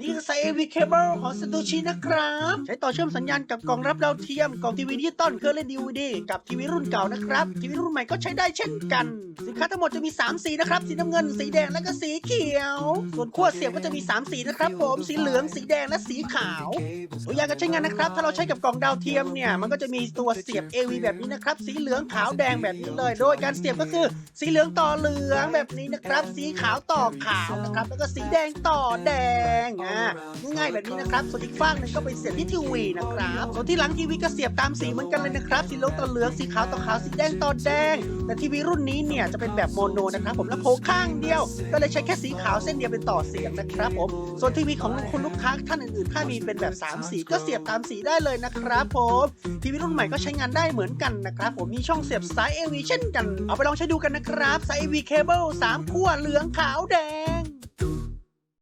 นี่คือสาย AV cable ของ Satoshi นะครับ ใช้ต่อเชื่อมสัญญาณกับกล่องรับดาวเทียมกล่องทีวีดิจิตอลเครื่องเล่นดีวดีกับทีวีรุ่นเก่านะครับ ทีวีรุ่นใหม่ก็ใช้ได้เช่นกัน สินค้าทั้งหมดจะมี 3 สีนะครับ สีน้ำเงิน สีแดงและก็สีเขียว ส่วนขั้วเสียบก็จะมี 3 สีนะครับ ผมสีเหลืองสีแดงและสีขาวตัวอย่างการใช้งานนะครับ ถ้าเราใช้กับกล่องดาวเทียมเนี่ยมันก็จะมีตัวเสียบ AV แบบนี้นะครับสีเหลืองขาวแดงแบบนี้เลย โดยการเสียบก็คือ สีเหลืองต่อเหลืองแบบนี้นะครับ สีขาวต่อขาวนะครับแล้วก็สีแดงต่อแดงอ่าง่ายแบบนี้นะครับส่วนอีกฝั่งหนึ่งก็ไปเสียบที่ทีวีนะครับส่วนที่หลังทีวีก็เสียบตามสีเหมือนกันเลยนะครับ สีเหลืองต่อเหลืองสีขาวต่อขาวสีแดงต่อแดง แต่ทีวีรุ่นนี้เนี่ยจะเป็นแบบโมโนนะครับ ผมและโพข้างเดียว ก็เลยใช้แค่สีขาวเส้นเดียวเป็นต่อเสียงนะครับผมส่วนทีวีของคุณลูกค้าท่านอื่นๆ ถ้ามีเป็นแบบ 3 สีก็เสียบตามสีได้เลยนะครับผมทีวีรุ่นใหม่ก็ใช้งานได้เหมือนกันนะครับผมมีช่องเสียบสาย AV เช่นกันเอาไปลองใช้ดูกันนะครับสาย AV cable 3ขั้วเหลืองขาวแดง